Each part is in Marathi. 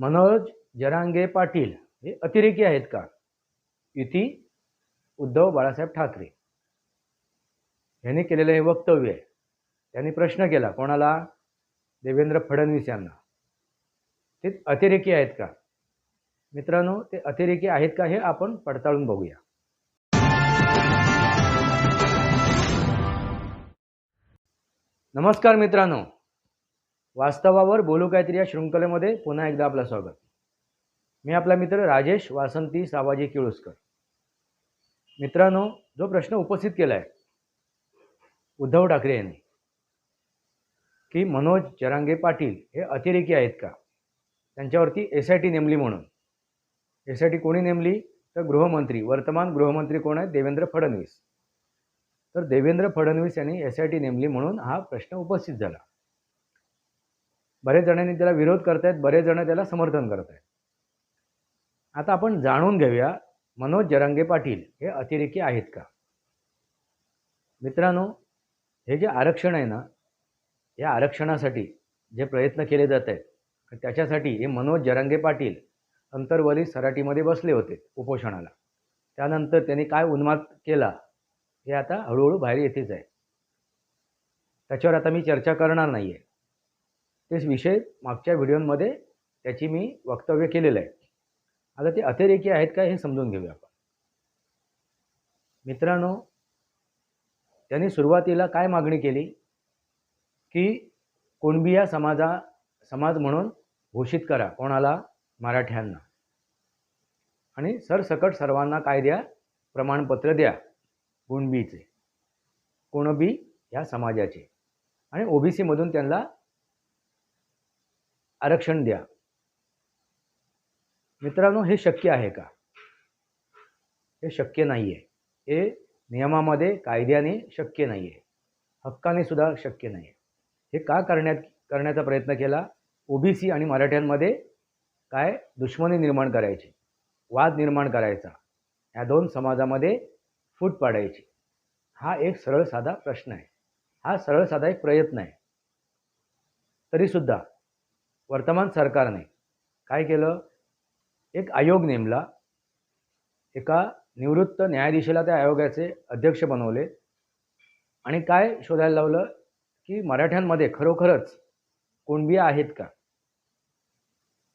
मनोज जरांगे पाटील हे अतिरेकी आहेत का? युती? उद्धव बाळासाहेब ठाकरे. यांनी केलेलं हे वक्तव्य आहे. त्यांनी प्रश्न केला कोणाला? देवेंद्र फडणवीस यांना. ते अतिरेकी आहेत का? मित्रांनो ते अतिरेकी आहेत का हे आपण पडताळून बघूया. नमस्कार मित्रांनो. वास्तवावर बोलू काहीतरी या शृंखलेमध्ये पुन्हा एकदा आपलं स्वागत. मी आपला मित्र राजेश वासंती सावाजी किळुसकर. मित्रांनो जो प्रश्न उपस्थित केला आहे उद्धव ठाकरे यांनी की मनोज जरांगे पाटील हे अतिरेकी आहेत का? त्यांच्यावरती एस आय टी नेमली म्हणून. एस आय टी कोणी नेमली? तर गृहमंत्री वर्तमान गृहमंत्री कोण आहेत? देवेंद्र फडणवीस. तर देवेंद्र फडणवीस यांनी एस आय टी नेमली म्हणून हा प्रश्न उपस्थित झाला. बरेच जणांनी त्याला विरोध करतायत बरेच जण त्याला समर्थन करत आहेत आता आपण जाणून घेऊया मनोज जरांगे पाटील हे अतिरेकी आहेत का? मित्रांनो हे जे आरक्षण आहे ना या आरक्षणासाठी जे प्रयत्न केले जात आहेत त्याच्यासाठी हे मनोज जरांगे पाटील अंतर्वली सराटीमध्ये बसले होते उपोषणाला. त्यानंतर त्यांनी काय उन्माद केला हे आता हळूहळू बाहेर येतेच आहे. त्याच्यावर आता मी चर्चा करणार नाही आहे तेच विषय मागच्या व्हिडिओमध्ये त्याची मी वक्तव्य केलेलं आहे. आता ते अतिरेकी आहेत का हे समजून घेऊया आपण. मित्रांनो त्यांनी सुरुवातीला काय मागणी केली? की कुणबिया समाजा समाज म्हणून घोषित करा कोणाला? मराठ्यांना. आणि सरसकट सर्वांना काय द्या प्रमाणपत्र द्या कुणबीचे. कुणबी? या समाजाचे. आणि ओबीसीमधून त्यांना आरक्षण द्या. मित्रांनो हे शक्य आहे का? हे शक्य नाही आहे हे नियमामध्ये कायद्याने शक्य नाही आहे हक्काने सुद्धा शक्य नाही आहे हे का करण्यात करण्याचा प्रयत्न केला? ओबीसी आणि मराठ्यांमध्ये काय दुश्मनी निर्माण करायची? वाद निर्माण करायचा? या दोन समाजामध्ये फूट पाडायची. हा एक सरळ साधा प्रश्न आहे. हा सरळ साधा एक प्रयत्न आहे. तरीसुद्धा वर्तमान सरकारने काय केलं? एक आयोग नेमला. एका निवृत्त न्यायाधीशाला त्या आयोगाचे अध्यक्ष बनवले. आणि काय शोधायला लावलं? की मराठ्यांमध्ये खरोखरच कुणबी आहेत का?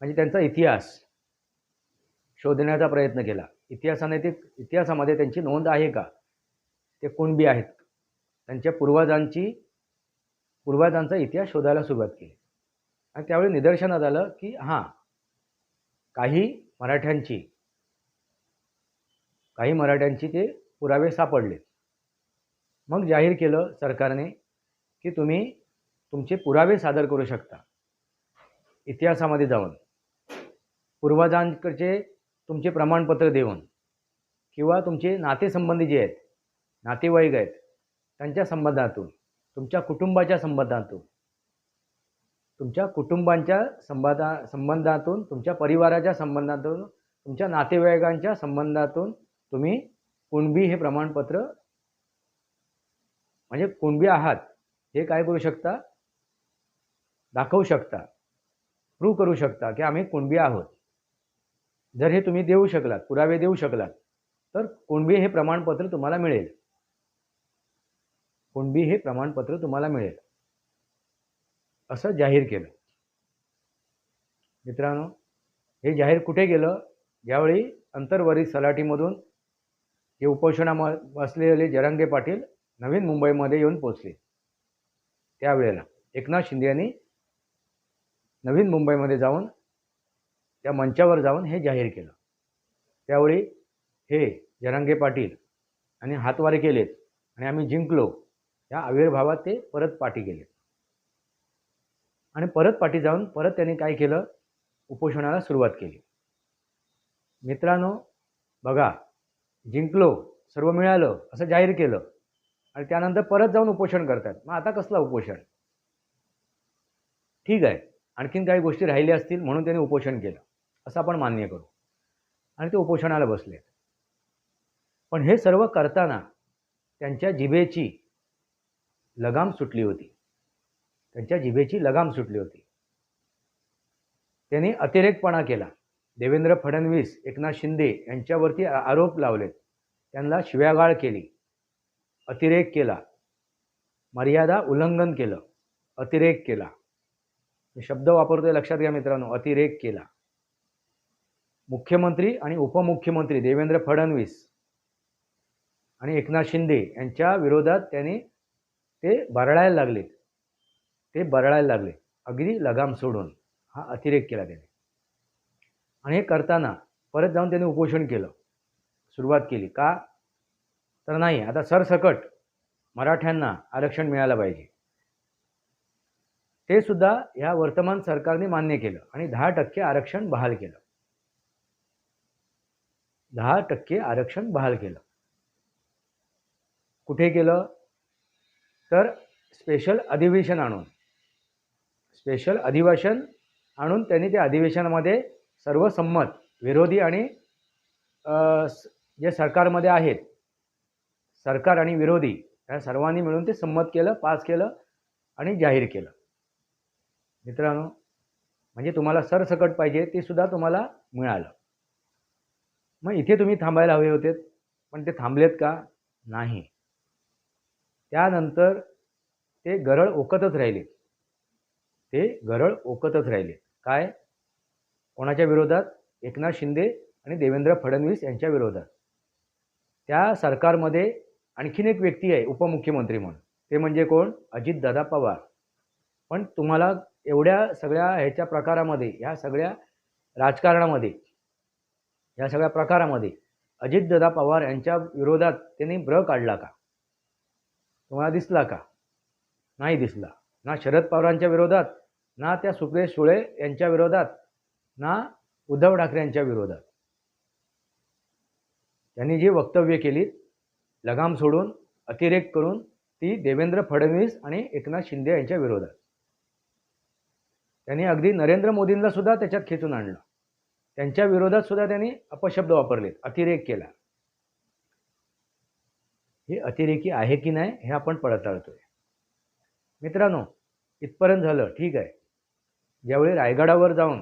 म्हणजे त्यांचा इतिहास शोधण्याचा प्रयत्न केला. इतिहासाने ते इतिहासामध्ये त्यांची नोंद आहे का? ते कुणबी आहेत? त्यांच्या पूर्वजांची पूर्वजांचा इतिहास शोधायला सुरुवात केली. आणि त्यावेळी निदर्शनात आलं की हां काही मराठ्यांची काही मराठ्यांची ते पुरावे सापडले. मग जाहीर केलं सरकारने की तुम्ही तुमचे पुरावे सादर करू शकता. इतिहासामध्ये जाऊन. पूर्वजांकडचे तुमचे प्रमाणपत्र देऊन. किंवा तुमचे नातेसंबंधी जे आहेत नातेवाईक आहेत त्यांच्या संबंधातून तुमच्या कुटुंबाच्या संबंधातून तुमच्या कुटुंबांच्या संबंधा संबंधातून तुमच्या परिवाराच्या संबंधातून तुमच्या नातेवाईकांच्या संबंधातून तुम्ही कुणबी हे प्रमाणपत्र म्हणजे कुणबी आहात हे काय करू शकता? दाखवू शकता. प्रूव्ह करू शकता की आम्ही कुणबी आहोत. जर हे तुम्ही देऊ शकलात पुरावे देऊ शकलात तर कुणबी हे प्रमाणपत्र तुम्हाला मिळेल. कुणबी हे प्रमाणपत्र तुम्हाला मिळेल. असं जाहीर केलं. मित्रांनो हे जाहीर कुठे गेलं? ज्यावेळी अंतर्वरी सलाटीमधून हे उपोषणा असलेले जरांगे पाटील नवीन मुंबईमध्ये येऊन पोचले त्यावेळेला एकनाथ शिंदे यांनी नवीन मुंबईमध्ये जाऊन त्या मंचावर जाऊन हे जाहीर केलं. त्यावेळी हे जरांगे पाटील आणि हातवारे केलेत आणि आम्ही जिंकलो या आविर्भावात ते परत पाठी गेले आणि परत पाठी जाऊन परत त्यांनी काय केलं? उपोषणाला सुरुवात केली. मित्रांनो बघा जिंकलो सर्व मिळालं असं जाहीर केलं. आणि त्यानंतर परत जाऊन उपोषण करतात. मग आता कसलं उपोषण? ठीक आहे. आणखीन काही गोष्टी राहिल्या असतील म्हणून त्यांनी उपोषण केलं. असं आपण मान्य करू. आणि ते उपोषणाला बसले पण हे सर्व करताना त्यांच्या जिभेची लगाम सुटली होती. त्यांच्या जिभेची लगाम सुटली होती. त्यांनी अतिरेकपणा केला. देवेंद्र फडणवीस एकनाथ शिंदे यांच्यावरती आरोप लावलेत. त्यांना शिव्यागाळ केली. अतिरेक केला. मर्यादा उल्लंघन केलं. अतिरेक केला. मी शब्द वापरतोय लक्षात घ्या मित्रांनो. अतिरेक केला. मुख्यमंत्री आणि उपमुख्यमंत्री देवेंद्र फडणवीस आणि एकनाथ शिंदे यांच्या विरोधात त्यांनी ते बरळायला लागलेत. ते बरळायला लागले. अगदी लगाम सोडून हा अतिरेक केला त्याने. आणि हे करताना परत जाऊन त्याने उपोषण केलं. सुरुवात केली. का? तर नाही. आता सरसकट मराठ्यांना आरक्षण मिळालं पाहिजे. ते सुद्धा या वर्तमान सरकारने मान्य केलं आणि दहा टक्के आरक्षण बहाल केलं. दहा टक्के आरक्षण बहाल केलं. कुठे केलं? तर स्पेशल अधिवेशन आणून. स्पेशल अधिवेशन आणून त्यांनी त्या अधिवेशनामध्ये सर्वसंमत विरोधी आणि जे सरकारमध्ये आहेत सरकार आणि विरोधी या सर्वांनी मिळून ते संमत केलं पास केलं आणि जाहीर केलं. मित्रांनो म्हणजे तुम्हाला सरसकट पाहिजे ते सुद्धा तुम्हाला मिळालं. मग इथे तुम्ही थांबायला हवे होते पण ते थांबलेत का? नाही. त्यानंतर ते गरळ ओकतच राहिले ते गरळ ओकतच राहिले. काय? कोणाच्या विरोधात? एकनाथ शिंदे आणि देवेंद्र फडणवीस यांच्या विरोधात. त्या सरकारमध्ये आणखीन एक व्यक्ती आहे उपमुख्यमंत्री म्हणून. ते म्हणजे कोण? अजितदादा पवार. पण तुम्हाला एवढ्या सगळ्या ह्याच्या प्रकारामध्ये ह्या सगळ्या राजकारणामध्ये या सगळ्या प्रकारामध्ये अजितदादा पवार यांच्या विरोधात त्यांनी ब्र काढला का? तुम्हाला दिसला का? नाही दिसला. ना शरद पवारांच्या विरोधात ना त्या सुप्रेश सुळे यांच्या विरोधात ना उद्धव ठाकरे यांच्या विरोधात. त्यांनी जी वक्तव्य केलीत लगाम सोडून अतिरेक करून ती देवेंद्र फडणवीस आणि एकनाथ शिंदे यांच्या विरोधात. त्यांनी अगदी नरेंद्र मोदींना सुद्धा त्याच्यात खेचून आणलं. त्यांच्या विरोधात सुद्धा त्यांनी अपशब्द वापरले अतिरेक केला. हे अतिरेकी आहे की नाही हे आपण पडताळतोय. मित्रांनो इथपर्यंत झालं ठीक आहे. ज्यावेळी रायगडावर जाऊन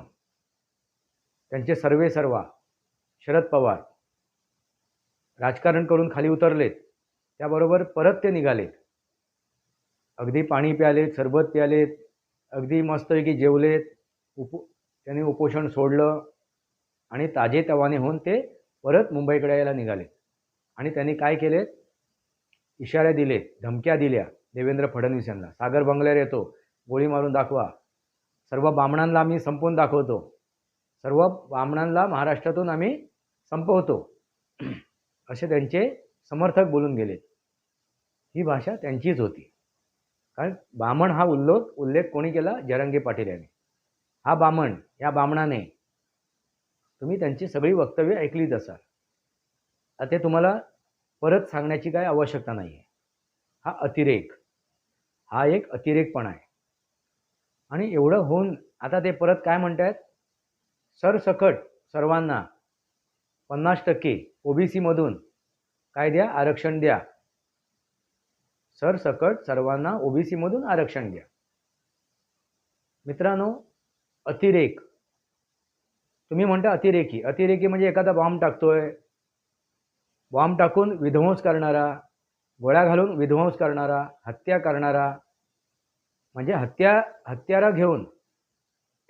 त्यांचे सर्वे सर्वा शरद पवार राजकारण करून खाली उतरलेत त्याबरोबर परत ते निघालेत. अगदी पाणी प्यालेत सरबत प्यालेत अगदी मस्तपैकी जेवलेत उप त्यांनी उपोषण सोडलं आणि ताजे तवाने होऊन ते परत मुंबईकडे यायला निघालेत. आणि त्यांनी काय केलेत? इशारे दिलेत धमक्या दिल्या देवेंद्र फडणवीस यांना सागर बंगल्यावर येतो गोळी मारून दाखवा. सर्व बामणांना आम्ही संपवून दाखवतो. सर्व बामणांना महाराष्ट्रातून आम्ही संपवतो. असे त्यांचे समर्थक बोलून गेलेत ही भाषा त्यांचीच होती. कारण बामण हा उल्लेख उल्लेख कोणी केला? जरंगे पाटील यांनी. हा बामण या बामणाने तुम्ही त्यांची सगळी वक्तव्य ऐकलीच असाल. आता ते तुम्हाला परत सांगण्याची काय आवश्यकता नाही आहे हा अतिरेक. हा एक अतिरेकपणा आहे. आणि एवढं होऊन आता ते परत काय म्हणतायत? सरसकट सर्वांना पन्नास टक्के ओबीसीमधून काय द्या? आरक्षण द्या. सरसकट सर्वांना ओबीसीमधून आरक्षण द्या. मित्रांनो अतिरेक. तुम्ही म्हणता अतिरेकी. अतिरेकी म्हणजे एखादा बॉम्ब टाकतोय. बॉम्ब टाकून विध्वंस करणारा गोळ्या घालून विध्वंस करणारा हत्या करणारा म्हणजे हत्या हत्यारा घेऊन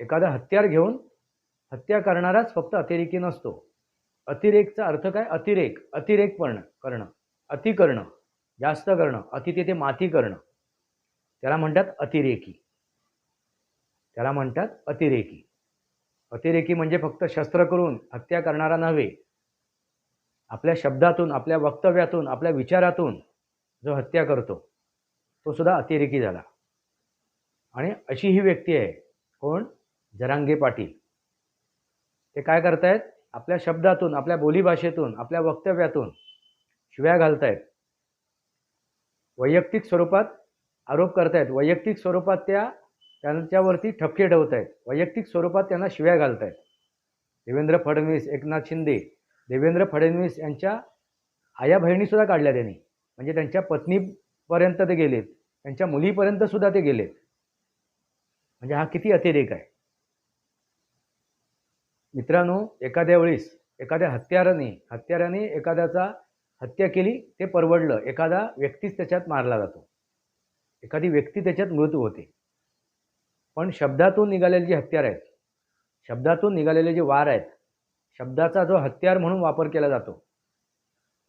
एखादा हत्यार घेऊन हत्या करणाराच फक्त अतिरेकी नसतो. अतिरेकचा अर्थ काय? अतिरेक अतिरेक पण करणं अति करणं जास्त करणं अति तिथे माती करणं. त्याला म्हणतात अतिरेकी. त्याला म्हणतात अतिरेकी. अतिरेकी म्हणजे फक्त शस्त्र करून हत्या करणारा नव्हे. आपल्या शब्दातून आपल्या वक्तव्यातून आपल्या विचारातून जो हत्या करतो तो सुद्धा अतिरेकी झाला. आणि अशी ही व्यक्ती आहे कोण? जरांगे पाटील. ते काय करतायत? आपल्या शब्दातून आपल्या बोलीभाषेतून आपल्या वक्तव्यातून शिव्या घालतायत. वैयक्तिक स्वरूपात आरोप करतायत. वैयक्तिक स्वरूपात त्या त्यांच्यावरती ठपके ठेवतायत. वैयक्तिक स्वरूपात त्यांना शिव्या घालतायत. देवेंद्र फडणवीस एकनाथ शिंदे देवेंद्र फडणवीस यांच्या आया बहिणीसुद्धा काढल्या त्यांनी. म्हणजे त्यांच्या पत्नीपर्यंत ते गेलेत. त्यांच्या मुलीपर्यंतसुद्धा ते गेलेत. म्हणजे हा किती अतिरेक आहे? मित्रांनो एखाद्या वेळेस एखाद्या हत्याराने हत्याराने एखाद्याचा हत्या केली ते परवडलं. एखादा व्यक्तीच त्याच्यात मारला जातो. एखादी व्यक्ती त्याच्यात मृत्यू होते. पण शब्दातून निघालेले जे हत्यार आहेत शब्दातून निघालेले जे वार आहेत शब्दाचा जो हत्यार म्हणून वापर केला जातो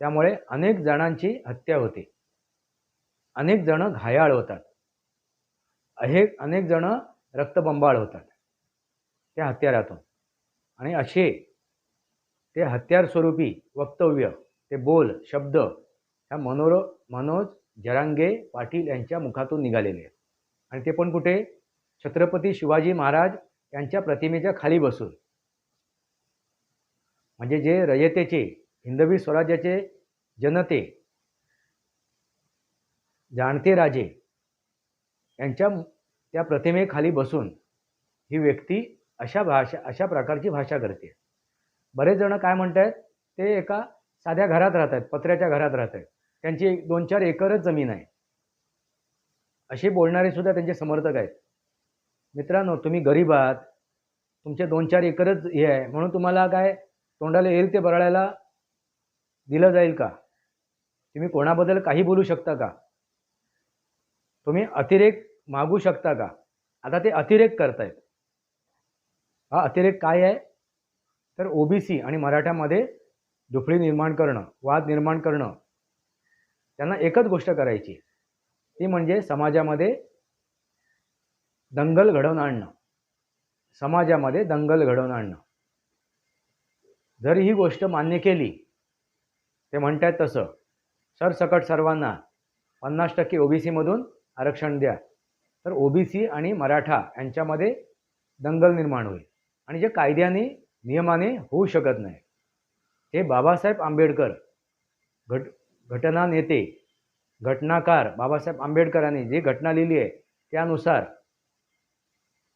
त्यामुळे अनेक जणांची हत्या होते. अनेक जण घायाळ होतात. अहे अनेक जण रक्तबंबाळ होतात. त्या हत्यारातून. आणि असे ते हत्यार स्वरूपी वक्तव्य ते बोल शब्द ह्या मनोर मनोज जरांगे पाटील यांच्या मुखातून निघालेले आहेत. आणि ते पण कुठे? छत्रपती शिवाजी महाराज यांच्या प्रतिमेच्या खाली बसून. म्हणजे जे रयतेचे हिंदवी स्वराज्याचे जनते जाणते राजे यांच्या त्या प्रतिमेखाली बसून ही व्यक्ती अशा भाषा अशा प्रकारची भाषा करते. बरेच जण काय म्हणत आहेत ते एका साध्या घरात राहत आहेत पत्र्याच्या घरात राहत आहेत त्यांची दोन चार एकरच जमीन आहे. असे बोलणारे सुद्धा त्यांचे समर्थक आहेत. मित्रांनो तुम्ही गरीब आहात. तुमचे दोन चार एकरच हे आहे. म्हणून तुम्हाला काय तोंडाला येईल ते बराळायला दिलं जाईल का? तुम्ही कोणाबद्दल काही बोलू शकता का? तुम्ही अतिरेक मागू शकता का? आता ते अतिरेक करतायत. हा अतिरेक काय आहे? तर ओबीसी आणि मराठ्यामध्ये दुफळी निर्माण करणं वाद निर्माण करणं त्यांना एकच गोष्ट करायची ती म्हणजे समाजामध्ये दंगल घडवून आणणं. समाजामध्ये दंगल घडवून आणणं. जर ही गोष्ट मान्य केली ते म्हणतात तसं. सरसकट सर्वांना पन्नास टक्के ओबीसीमधून आरक्षण द्या. तर ओबीसी आणि मराठा यांच्यामध्ये दंगल निर्माण होईल. आणि जे कायद्याने नियमाने होऊ शकत नाही. हे बाबासाहेब आंबेडकर घट घटना नेते घटनाकार बाबासाहेब आंबेडकरांनी जी घटना लिहिली आहे त्यानुसार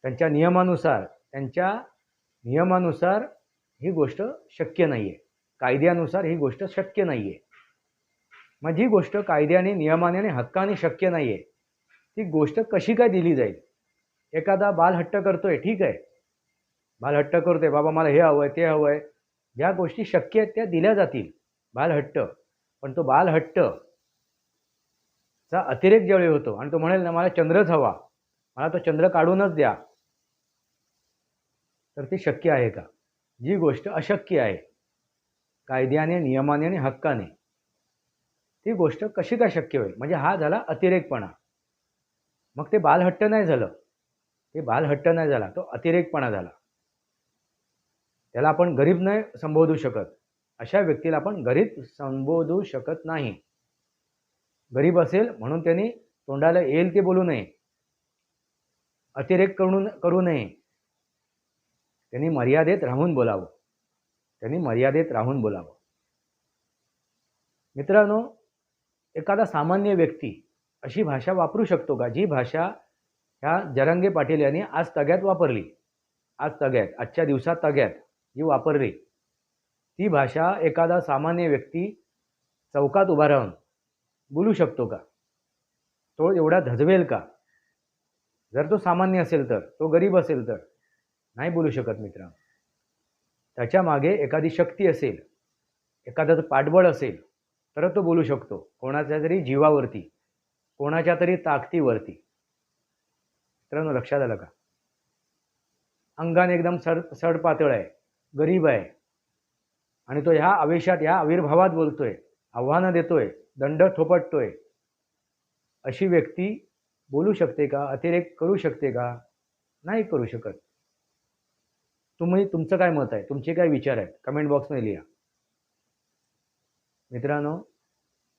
त्यांच्या नियमानुसार त्यांच्या नियमानुसार ही गोष्ट शक्य नाही आहे कायद्यानुसार ही गोष्ट शक्य नाही आहे मग जी गोष्ट कायद्याने नियमाने आणि हक्काने शक्य नाही आहे ती गोष्ट कशी काय दिली जाईल? एखादा बालहट्ट करतोय ठीक आहे. बालहट्ट करतोय बाबा मला हे हवं आहे ते हवं आहे ज्या गोष्टी शक्य आहेत त्या दिल्या जातील बालहट्ट पण तो बालहट्ट चा अतिरेक ज्यावेळी होतो आणि तो म्हणेल ना मला चंद्रच हवा. मला तो चंद्र काढूनच द्या. तर ते शक्य आहे का? जी गोष्ट अशक्य आहे कायद्याने नियमाने आणि हक्काने ती गोष्ट कशी काय शक्य होईल? म्हणजे हा झाला अतिरेकपणा. मग ते बालहट्ट नाही झालं. ते बालहट्ट नाही झाला तो अतिरेकपणा झाला. त्याला आपण गरीब नाही संबोधू शकत. अशा व्यक्तीला आपण गरीब संबोधू शकत नाही. गरीब असेल म्हणून त्यांनी तोंडाला येईल ते बोलू नये. अतिरेक करून करू नये. त्यांनी मर्यादेत राहून बोलावं. त्यांनी मर्यादेत राहून बोलावं. मित्रांनो एखादा सामान्य व्यक्ती अशी भाषा वापरू शकतो का? जी भाषा ह्या जरंगे पाटील यांनी आज तग्यात वापरली. आज तग्यात आजच्या दिवसात तग्यात जी वापरली. ती भाषा एखादा सामान्य व्यक्ती चौकात उभा राहून बोलू शकतो का? तो एवढा धजवेल का? जर तो सामान्य असेल तर तो गरीब असेल तर नाही बोलू शकत मित्र त्याच्यामागे एखादी शक्ती असेल एखादं पाठबळ असेल तर तो बोलू शकतो. कोणाच्या तरी जीवावरती. कोणाच्या तरी ताकदीवरती मित्रांनो लक्षात आलं का? अंगाने एकदम सड सड पातळ आहे गरीब आहे. आणि तो ह्या आवेशात ह्या आविर्भावात बोलतोय आव्हानं देतोय दंड थोपटतोय. अशी व्यक्ती बोलू शकते का? अतिरेक करू शकते का? नाही करू शकत. तुम्ही तुमचं काय मत आहे? तुमचे काय विचार आहेत? कमेंट बॉक्समध्ये लिहा. मित्रांनो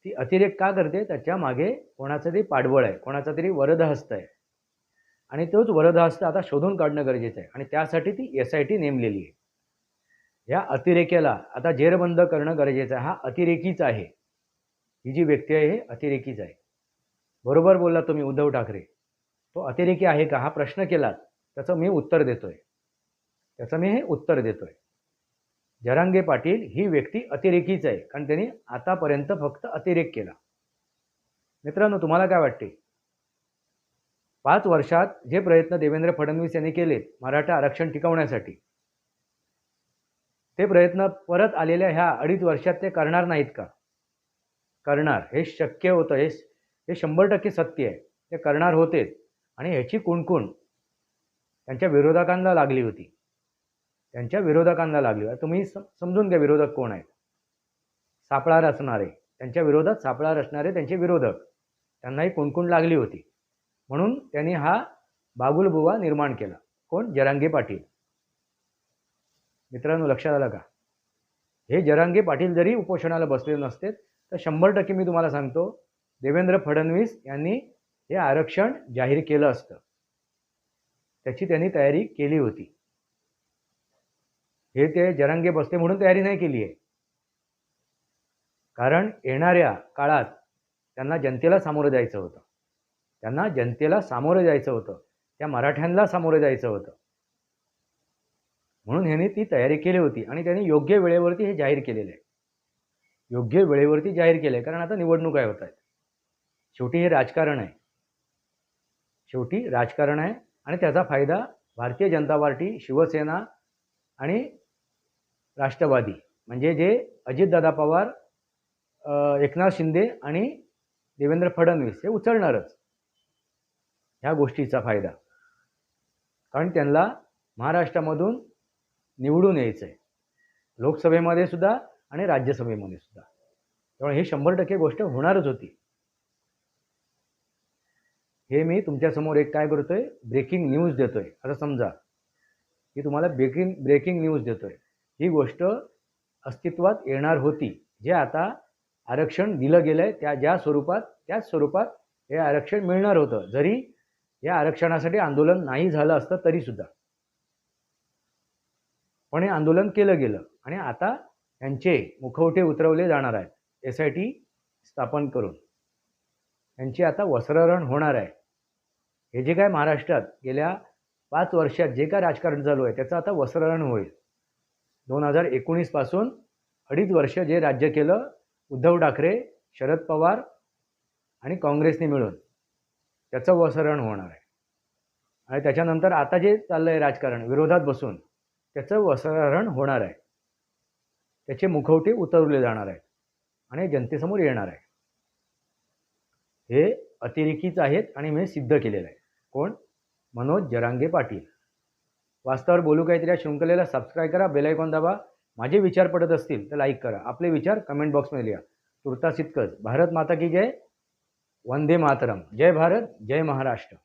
ती अतिरेक का करते? त्याच्यामागे कोणाचं तरी पाठबळ आहे कोणाचा तरी वरदहस्त आहे. आणि तोच वरदहस्त आता शोधून काढणं गरजेचं आहे. आणि त्यासाठी ती एस आय टी नेमलेली आहे. या अतिरेक्याला आता जेरबंद करणं गरजेचं आहे. हा अतिरेकीच आहे. ही जी व्यक्ती आहे हे अतिरेकीच आहे. बरोबर बोलला तुम्ही उद्धव ठाकरे. तो अतिरेकी आहे का? हा प्रश्न केलात. त्याचं मी उत्तर देतोय. त्याचं मी हे उत्तर देतोय. जरांगे पाटील ही व्यक्ती अतिरेकीच आहे. कारण त्यांनी आतापर्यंत फक्त अतिरेक केला. मित्रांनो तुम्हाला काय वाटते? पाच वर्षात जे प्रयत्न देवेंद्र फडणवीस यांनी केलेत मराठा आरक्षण टिकवण्यासाठी ते प्रयत्न परत आलेल्या ह्या अडीच वर्षात ते करणार नाहीत का? करणार. हे शक्य होतं. हे हे शंभर टक्के सत्य आहे. ते करणार होतेच. आणि ह्याची कुणकुण त्यांच्या विरोधकांना लागली होती. त्यांच्या विरोधकांना लागली. तुम्ही सम समजून घ्या विरोधक कोण आहेत. सापळा रचणारे त्यांच्या विरोधात सापळा रचणारे त्यांचे विरोधक. त्यांनाही कुणकुण लागली होती. म्हणून त्यांनी हा बागुलबुवा निर्माण केला. कोण? जरांगे पाटील. मित्रांनो लक्षात आलं का? हे जरांगे पाटील जरी उपोषणाला बसले नसते तर शंभर टक्के मी तुम्हाला सांगतो देवेंद्र फडणवीस यांनी हे आरक्षण जाहीर केलं असतं. त्याची त्यांनी तयारी केली होती. हे ते जरांगे बसते म्हणून तयारी नाही केली आहे. कारण येणाऱ्या काळात त्यांना जनतेला सामोरं जायचं होतं. त्यांना जनतेला सामोरं जायचं होतं. त्या मराठ्यांना सामोरं जायचं होतं. म्हणून ह्यांनी ती तयारी केली होती आणि त्यांनी योग्य वेळेवरती हे जाहीर केलेलं आहे. योग्य वेळेवरती जाहीर केलं आहे. कारण आता निवडणुका होत आहेत शेवटी हे राजकारण आहे. शेवटी राजकारण आहे आणि त्याचा फायदा भारतीय जनता पार्टी शिवसेना आणि राष्ट्रवादी म्हणजे जे अजितदादा पवार एकनाथ शिंदे आणि देवेंद्र फडणवीस हे उचलणारच ह्या गोष्टीचा फायदा. कारण त्यांना महाराष्ट्रामधून निवडून यायचं आहे लोकसभेमध्ये सुद्धा आणि राज्यसभेमध्ये सुद्धा. त्यामुळे हे शंभर टक्के गोष्ट होणारच होती. हे मी तुमच्यासमोर एक काय करतोय? ब्रेकिंग न्यूज देतोय. असं समजा की तुम्हाला ब्रेकिंग ब्रेकिंग न्यूज देतोय. ही गोष्ट अस्तित्वात येणार होती. जे आता आरक्षण दिलं गेलं आहे त्या ज्या स्वरूपात त्याच स्वरूपात हे आरक्षण मिळणार होतं. जरी या आरक्षणासाठी आंदोलन नाही झालं असतं तरीसुद्धा. पण हे आंदोलन केलं गेलं आणि आता यांचे मुखवटे उतरवले जाणार आहेत. एस आय टी स्थापन करून. यांची आता वस्त्रहरण होणार आहे. हे जे काय महाराष्ट्रात गेल्या पाच वर्षात जे काय राजकारण चालू आहे त्याचं आता वस्त्रहरण होईल. दोन हजार एकोणीसपासून अडीच वर्ष जे राज्य केलं उद्धव ठाकरे शरद पवार आणि काँग्रेसने मिळून. त्याचं वसरण होणार आहे. आणि त्याच्यानंतर आता जे चाललं आहे राजकारण विरोधात बसून त्याचं वसरण होणार आहे. त्याचे मुखवटे उतरवले जाणार आहेत आणि जनतेसमोर येणार आहे. हे अतिरेकीच आहेत आणि मी सिद्ध केलेलं आहे. कोण? मनोज जरांगे पाटील. वास्तवावर बोलू काहीतरी या शृंखलेला सबस्क्राईब करा बेलायकॉन दाबा. माझे विचार पडत असतील तर लाईक करा. आपले विचार कमेंट बॉक्समध्ये लिहा. तुर्तास इतकंच. भारत माता की जय. वंदे मातरम. जय भारत जय महाराष्ट्र.